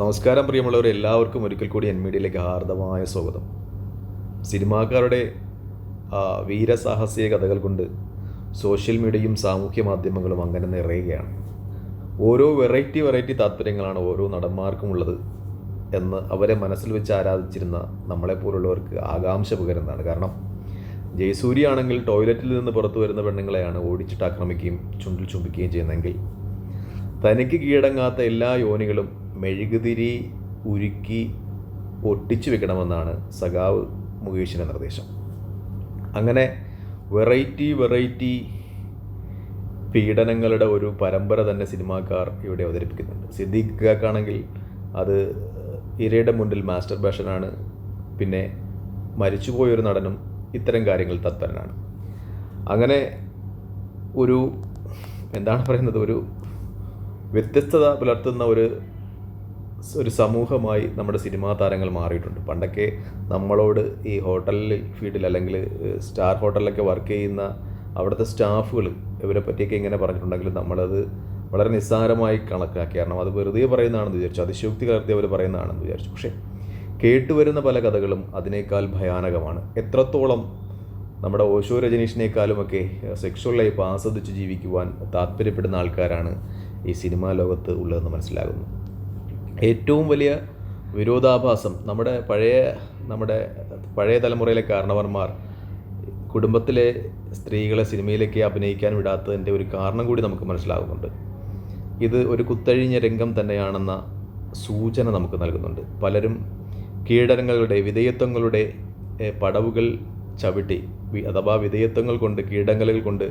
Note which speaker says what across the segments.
Speaker 1: നമസ്കാരം പ്രിയമുള്ളവർ എല്ലാവർക്കും ഒരിക്കൽ കൂടി എൻ മീഡിയയിലേക്ക് ഹാർദമായ സ്വാഗതം. സിനിമാക്കാരുടെ വീരസാഹസിക കഥകൾ കൊണ്ട് സോഷ്യൽ മീഡിയയും സാമൂഹ്യ മാധ്യമങ്ങളും അങ്ങനെ നിറയുകയാണ്. ഓരോ വെറൈറ്റി വെറൈറ്റി താല്പര്യങ്ങളാണ് ഓരോ നടന്മാർക്കും ഉള്ളത് എന്ന് അവരെ മനസ്സിൽ വെച്ച് ആരാധിച്ചിരുന്ന നമ്മളെപ്പോലുള്ളവർക്ക് ആകാംക്ഷ പകരുന്നതാണ്. കാരണം ജയസൂര്യ ആണെങ്കിൽ ടോയ്ലറ്റിൽ നിന്ന് പുറത്തു വരുന്ന പെണ്ണുങ്ങളെയാണ് ഓടിച്ചിട്ട് ആക്രമിക്കുകയും ചുണ്ടിൽ ചുംബിക്കുകയും ചെയ്യുന്നതെങ്കിൽ തനിക്ക് കീഴടങ്ങാത്ത എല്ലാ യോനികളും മെഴുകുതിരി ഉരുക്കി ഒട്ടിച്ചു വെക്കണമെന്നാണ് സഖാവ് മുകേഷിന്റെ നിർദ്ദേശം. അങ്ങനെ വെറൈറ്റി വെറൈറ്റി പീഡനങ്ങളുടെ ഒരു പരമ്പര തന്നെ സിനിമാക്കാർ ഇവിടെ അവതരിപ്പിക്കുന്നുണ്ട്. സിദ്ദീഖാണെങ്കിൽ അത് ഇരയുടെ മുന്നിൽ മാസ്റ്റർ ബാഷനാണ്. പിന്നെ മരിച്ചുപോയൊരു നടനും ഇത്തരം കാര്യങ്ങൾ തത്പരനാണ് അങ്ങനെ ഒരു എന്താണ് പറയുന്നത് ഒരു വ്യത്യസ്തത പുലർത്തുന്ന ഒരു ഒരു സമൂഹമായി നമ്മുടെ സിനിമാ താരങ്ങൾ മാറിയിട്ടുണ്ട്. പണ്ടൊക്കെ നമ്മളോട് ഈ ഹോട്ടലിൽ ഫീൽഡിൽ അല്ലെങ്കിൽ സ്റ്റാർ ഹോട്ടലിലൊക്കെ വർക്ക് ചെയ്യുന്ന അവിടുത്തെ സ്റ്റാഫുകൾ ഇവരെ പറ്റിയൊക്കെ ഇങ്ങനെ പറഞ്ഞിട്ടുണ്ടെങ്കിൽ നമ്മളത് വളരെ നിസ്സാരമായി കണക്കാക്കി. കാരണം അത് വെറുതെ പറയുന്നതാണെന്ന് വിചാരിച്ചു. അതിശോക്തി കലർത്തി അവർ പറയുന്നതാണെന്ന് വിചാരിച്ചു. പക്ഷേ കേട്ടുവരുന്ന പല കഥകളും അതിനേക്കാൾ ഭയാനകമാണ്. എത്രത്തോളം നമ്മുടെ ഓശോ രജനീഷിനേക്കാളുമൊക്കെ സെക്ഷൽ ലൈഫ് ആസ്വദിച്ച് ജീവിക്കുവാൻ താല്പര്യപ്പെടുന്ന ആൾക്കാരാണ് ഈ സിനിമാ ലോകത്ത് ഉള്ളതെന്ന് മനസ്സിലാകുന്നു. ഏറ്റവും വലിയ വിരോധാഭാസം നമ്മുടെ പഴയ നമ്മുടെ പഴയ തലമുറയിലെ കാരണവർമാർ കുടുംബത്തിലെ സ്ത്രീകളെ സിനിമയിലേക്ക് അഭിനയിക്കാൻ വിടാത്തതിന്റെ ഒരു കാരണം കൂടി നമുക്ക് മനസ്സിലാകുന്നുണ്ട്. ഇത് ഒരു കുത്തഴിഞ്ഞ രംഗം തന്നെയാണെന്ന സൂചന നമുക്ക് നൽകുന്നുണ്ട്. പലരും കീടങ്ങളുടെ വിധേയത്വങ്ങളുടെ പടവുകൾ ചവിട്ടി അഥവാ വിധേയത്വങ്ങൾ കൊണ്ട് കീടങ്ങളിൽ കൊണ്ട്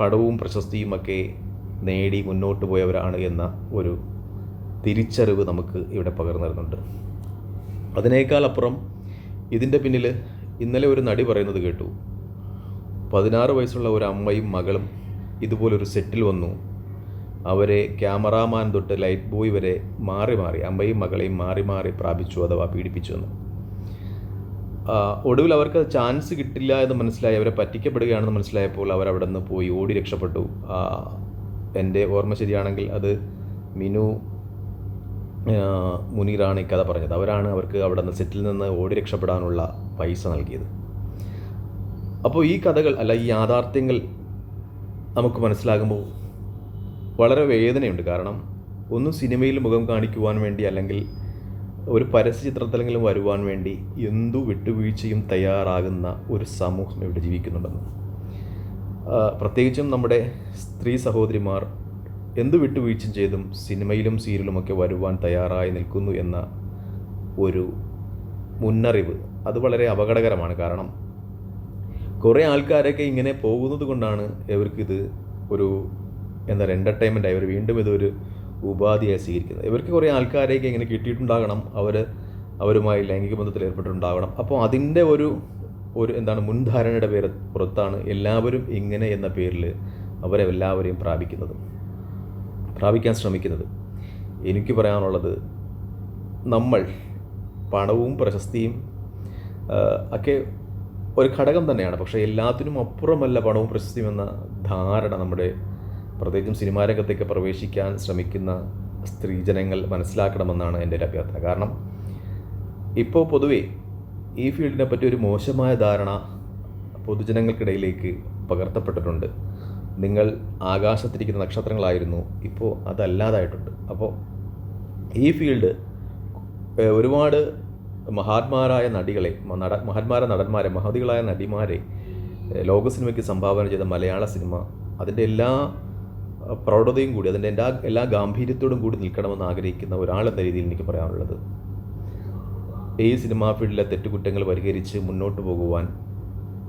Speaker 1: പടവും പ്രശസ്തിയുമൊക്കെ നേടി മുന്നോട്ട് പോയവരാണ് എന്ന ഒരു തിരിച്ചറിവ് നമുക്ക് ഇവിടെ പകർന്നു തരുന്നുണ്ട് അതിനേക്കാൾ അപ്പുറം ഇതിന്റെ പിന്നിൽ ഇന്നലെ ഒരു നടി പറയുന്നത് കേട്ടു. പതിനാറ് വയസ്സുള്ള ഒരു അമ്മയും മകളും ഇതുപോലൊരു സെറ്റിൽ വന്നു. അവരെ ക്യാമറാമാൻ തൊട്ട് ലൈറ്റ് ബോയ് വരെ മാറി മാറി അമ്മയും മകളെയും മാറി മാറി പ്രാപിച്ചു അഥവാ പീഡിപ്പിച്ചു എന്ന്. ഒടുവിൽ അവർക്ക് ചാൻസ് കിട്ടില്ല എന്ന് മനസ്സിലായി. അവരെ പറ്റിക്കപ്പെടുകയാണെന്ന് മനസ്സിലായപ്പോൾ അവർ അവിടെ നിന്ന് പോയി ഓടി രക്ഷപ്പെട്ടു. എന്റെ ഓർമ്മ ശരിയാണെങ്കിൽ അത് മിനു മുനീറാണ് ഈ കഥ പറഞ്ഞത്. അവരാണ് അവർക്ക് അവിടെ നിന്ന് സെറ്റിൽ നിന്ന് ഓടി രക്ഷപ്പെടാനുള്ള പൈസ നൽകിയത്. അപ്പോൾ ഈ കഥകൾ അല്ല ഈ യാഥാർത്ഥ്യങ്ങൾ നമുക്ക് മനസ്സിലാകുമ്പോൾ വളരെ വേദനയുണ്ട്. കാരണം ഒന്ന് സിനിമയിൽ മുഖം കാണിക്കുവാൻ വേണ്ടി അല്ലെങ്കിൽ ഒരു പരസ്യ ചിത്രത്തിലെങ്കിലും വരുവാൻ വേണ്ടി എന്തു വിട്ടുവീഴ്ചയും തയ്യാറാകുന്ന ഒരു സമൂഹം ഇവിടെ ജീവിക്കുന്നുണ്ടെന്ന്. പ്രത്യേകിച്ചും നമ്മുടെ സ്ത്രീ സഹോദരിമാർ എന്ത് വിട്ടുവീഴ്ചയും ചെയ്തും സിനിമയിലും സീരിയലുമൊക്കെ വരുവാൻ തയ്യാറായി നിൽക്കുന്നു എന്ന ഒരു മുന്നറിവ് അത് വളരെ അപകടകരമാണ്. കാരണം കുറേ ആൾക്കാരൊക്കെ ഇങ്ങനെ പോകുന്നത് കൊണ്ടാണ് ഇവർക്കിത് ഒരു എന്താ പറയുക എന്റർടൈൻമെന്റ് ആയി. അവർ വീണ്ടും ഇതൊരു ഉപാധിയായി സ്വീകരിക്കുന്നത്. ഇവർക്ക് കുറേ ആൾക്കാരെയൊക്കെ ഇങ്ങനെ കിട്ടിയിട്ടുണ്ടാകണം. അവർ അവരുമായി ലൈംഗിക ബന്ധത്തിൽ ഏർപ്പെട്ടിട്ടുണ്ടാകണം. അപ്പോൾ അതിന്റെ ഒരു ഒരു എന്താണ് മുൻധാരണയുടെ പേര് പുറത്താണ് എല്ലാവരും ഇങ്ങനെ എന്ന പേരിൽ അവരെ എല്ലാവരെയും പ്രാപിക്കുന്നത്. പ്രാപിക്കാൻ ശ്രമിക്കുന്നത്. എനിക്ക് പറയാനുള്ളത് നമ്മൾ പണവും പ്രശസ്തിയും ഒക്കെ ഒരു ഘടകം തന്നെയാണ്. പക്ഷേ എല്ലാത്തിനും അപ്പുറമല്ല പണവും പ്രശസ്തിയും എന്ന ധാരണ നമ്മുടെ പ്രത്യേകിച്ചും സിനിമാ രംഗത്തേക്ക് പ്രവേശിക്കാൻ ശ്രമിക്കുന്ന സ്ത്രീജനങ്ങൾ മനസ്സിലാക്കണമെന്നാണ് എന്റെ ഒരു അഭ്യർത്ഥന. കാരണം ഇപ്പോൾ പൊതുവേ ഈ ഫീൽഡിനെ പറ്റി ഒരു മോശമായ ധാരണ പൊതുജനങ്ങൾക്കിടയിലേക്ക് പകർത്തപ്പെട്ടിട്ടുണ്ട്. നിങ്ങൾ ആകാശത്തിരിക്കുന്ന നക്ഷത്രങ്ങളായിരുന്നു. ഇപ്പോൾ അതല്ലാതായിട്ടുണ്ട്. അപ്പോൾ ഈ ഫീൽഡ് ഒരുപാട് മഹാത്മാരായ നടികളെ നട മഹാത്മാരായ നടന്മാരെ മഹതികളായ നടിമാരെ ലോക സിനിമയ്ക്ക് സംഭാവന ചെയ്ത മലയാള സിനിമ അതിന്റെ എല്ലാ പ്രൗഢതയും കൂടി അതിന്റെ എല്ലാ എല്ലാ ഗാംഭീര്യത്തോടും കൂടി നിൽക്കണമെന്ന് ആഗ്രഹിക്കുന്ന ഒരാളെന്ന രീതിയിൽ എനിക്ക് പറയാനുള്ളത്. ഈ സിനിമാ ഫീൽഡിലെ തെറ്റുകുറ്റങ്ങൾ പരിഹരിച്ച് മുന്നോട്ട് പോകുവാൻ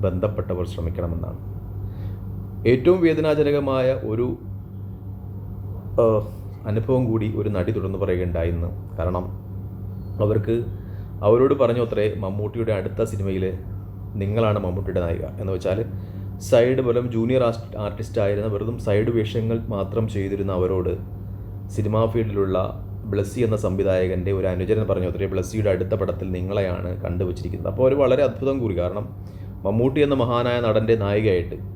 Speaker 1: ബന്ധപ്പെട്ടവർ ശ്രമിക്കണമെന്നാണ്. ഏറ്റവും വേദനാജനകമായ ഒരു അനുഭവം കൂടി ഒരു നടി തുടർന്ന് പറയുകയുണ്ടായിരുന്നു കാരണം അവർക്ക് അവരോട് പറഞ്ഞു അത്രേ മമ്മൂട്ടിയുടെ അടുത്ത സിനിമയിൽ നിങ്ങളാണ് മമ്മൂട്ടിയുടെ നായിക. എന്ന് വെച്ചാൽ സൈഡ് പോലും ജൂനിയർ ആർട്ടിസ്റ്റ് ആയിരുന്ന വെറുതും സൈഡ് വേഷങ്ങൾ മാത്രം ചെയ്തിരുന്ന അവരോട് സിനിമാ ഫീൽഡിലുള്ള ബ്ലസ്സി എന്ന സംവിധായകന്റെ ഒരു അനുചരൻ പറഞ്ഞു അത്രേ ബ്ലസ്സിയുടെ അടുത്ത പടത്തിൽ നിങ്ങളെയാണ് കണ്ടുവച്ചിരിക്കുന്നത്. അപ്പോൾ അവർ വളരെ അത്ഭുതം കൂടി. കാരണം മമ്മൂട്ടി എന്ന മഹാനായ നടന്റെ നായികയായിട്ട്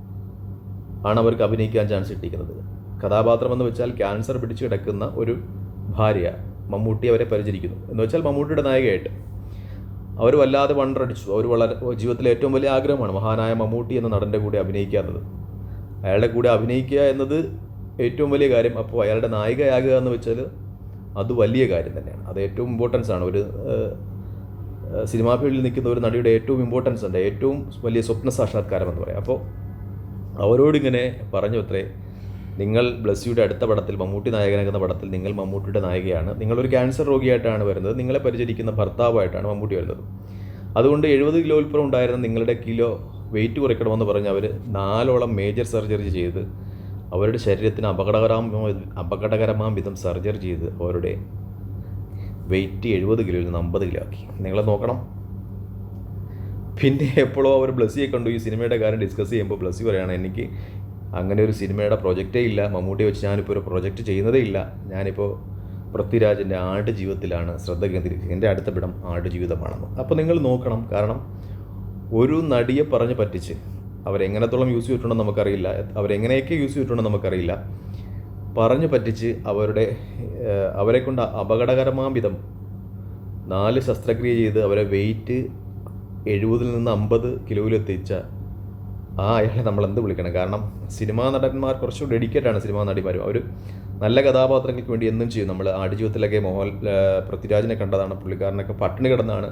Speaker 1: ആണ് അവർക്ക് അഭിനയിക്കാൻ ചാൻസ് കിട്ടിയിരിക്കുന്നത്. കഥാപാത്രം എന്ന് വെച്ചാൽ ക്യാൻസർ പിടിച്ചു കിടക്കുന്ന ഒരു ഭാര്യ മമ്മൂട്ടി അവരെ പരിചരിക്കുന്നു. എന്ന് വെച്ചാൽ മമ്മൂട്ടിയുടെ നായികയായിട്ട്. അവർ വല്ലാതെ വണ്ടടിച്ചു അവർ വളരെ ജീവിതത്തിലെ ഏറ്റവും വലിയ ആഗ്രഹമാണ് മഹാനായ മമ്മൂട്ടി എന്ന നടന്റെ കൂടെ അഭിനയിക്കുക എന്നത്. അയാളുടെ കൂടെ അഭിനയിക്കുക എന്നത് ഏറ്റവും വലിയ കാര്യം. അപ്പോൾ അയാളുടെ നായികയാകുക എന്ന് വെച്ചാൽ അത് വലിയ കാര്യം തന്നെയാണ്. അത് ഏറ്റവും ഇമ്പോർട്ടൻസ് ആണ്. ഒരു സിനിമാ ഫീൽഡിൽ നിൽക്കുന്ന ഒരു നടിയുടെ ഏറ്റവും ഇമ്പോർട്ടൻസ് ഉണ്ട്. ഏറ്റവും വലിയ സ്വപ്ന സാക്ഷാത്കാരം എന്ന് പറയാം. അപ്പോൾ അവരോടിങ്ങനെ പറഞ്ഞു അത്രേ നിങ്ങൾ ബ്ലസ്സിയുടെ അടുത്ത പടത്തിൽ മമ്മൂട്ടി നായകനാകുന്ന പടത്തിൽ നിങ്ങൾ മമ്മൂട്ടിയുടെ നായികയാണ്. നിങ്ങളൊരു ക്യാൻസർ രോഗിയായിട്ടാണ് വരുന്നത്. നിങ്ങളെ പരിചരിക്കുന്ന ഭർത്താവായിട്ടാണ് മമ്മൂട്ടി വരുന്നത്. അതുകൊണ്ട് എഴുപത് കിലോ ഉൾപ്പെടെ ഉണ്ടായിരുന്ന നിങ്ങളുടെ കിലോ വെയിറ്റ് കുറയ്ക്കണമെന്ന് പറഞ്ഞ് അവർ നാലോളം മേജർ സർജറി ചെയ്ത് അവരുടെ ശരീരത്തിന് അപകടകരമാ അപകടകരമാം വിധം സർജറി ചെയ്ത് അവരുടെ വെയിറ്റ് എഴുപത് കിലോയിൽ നിന്ന് അമ്പത് കിലോ ആക്കി. നിങ്ങളെ നോക്കണം. പിന്നെ എപ്പോഴോ അവർ ബ്ലസ്സിയെ കണ്ടു. ഈ സിനിമയുടെ കാര്യം ഡിസ്കസ് ചെയ്യുമ്പോൾ ബ്ലസ്സി പറയുകയാണ് എനിക്ക് അങ്ങനെ ഒരു സിനിമയുടെ പ്രൊജക്റ്റേ ഇല്ല. മമ്മൂട്ടി വെച്ച് ഞാനിപ്പോൾ ഒരു പ്രൊജക്റ്റ് ചെയ്യുന്നതേ ഇല്ല. ഞാനിപ്പോൾ പൃഥ്വിരാജിന്റെ ആട് ജീവിതത്തിലാണ് ശ്രദ്ധ കേന്ദ്രീകരിക്കുന്നത്. എന്റെ അടുത്ത പിടം ആട് ജീവിതമാണെന്ന്. അപ്പോൾ നിങ്ങൾ നോക്കണം. കാരണം ഒരു നടിയെ പറഞ്ഞ് പറ്റിച്ച് അവരെങ്ങനത്തോളം യൂസ് ചെയ്തിട്ടുണ്ടെന്ന് നമുക്കറിയില്ല. അവരെങ്ങനെയൊക്കെ യൂസ് ചെയ്തിട്ടുണ്ടെന്ന് നമുക്കറിയില്ല. പറഞ്ഞു പറ്റിച്ച് അവരുടെ അവരെ കൊണ്ട് അപകടകരമാം വിധം നാല് ശസ്ത്രക്രിയ ചെയ്ത് അവരെ വെയിറ്റ് എഴുപതിൽ നിന്ന് അമ്പത് കിലോയിലെത്തിച്ച ആ അയാളെ നമ്മൾ എന്ത് വിളിക്കണം? കാരണം സിനിമാ നടന്മാർ കുറച്ചും ആണ് സിനിമാ നടിമാരും. അവർ നല്ല കഥാപാത്രങ്ങൾക്ക് വേണ്ടി എന്നും ചെയ്യും. നമ്മൾ ആടുജീവിതത്തിലൊക്കെ മോഹൻ പൃഥ്വിരാജിനെ കണ്ടതാണ് പുള്ളിക്കാരനൊക്കെ പട്ടിണി കിടന്നാണ്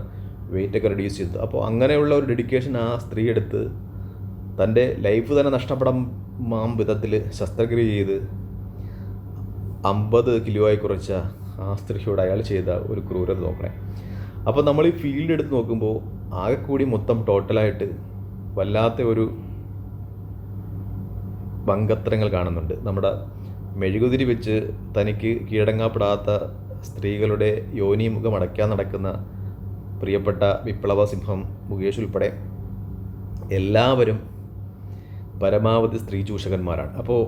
Speaker 1: വെയിറ്റൊക്കെ റെഡ്യൂസ് ചെയ്തത്. അപ്പോൾ അങ്ങനെയുള്ള ഒരു ഡെഡിക്കേഷൻ ആ സ്ത്രീ എടുത്ത് തന്റെ ലൈഫ് തന്നെ നഷ്ടപ്പെടാൻ വിധത്തിൽ ശസ്ത്രക്രിയ ചെയ്ത് അമ്പത് കിലോ ആയി കുറച്ച ആ സ്ത്രീയോട് അയാൾ ചെയ്ത ഒരു ക്രൂരത നോക്കണേ. അപ്പോൾ നമ്മൾ ഈ ഫീൽഡ് എടുത്ത് നോക്കുമ്പോൾ ആകെ കൂടി മൊത്തം ടോട്ടലായിട്ട് വല്ലാത്ത ഒരു ഭംഗത്രങ്ങൾ കാണുന്നുണ്ട്. നമ്മുടെ മെഴുകുതിരി വെച്ച് തനിക്ക് കീഴടങ്ങാപ്പെടാത്ത സ്ത്രീകളുടെ യോനി മുഖം അടയ്ക്കാൻ നടക്കുന്ന പ്രിയപ്പെട്ട വിപ്ലവ സിംഹം മുകേഷ് ഉൾപ്പെടെ എല്ലാവരും പരമാവധി സ്ത്രീ ചൂഷകന്മാരാണ്. അപ്പോൾ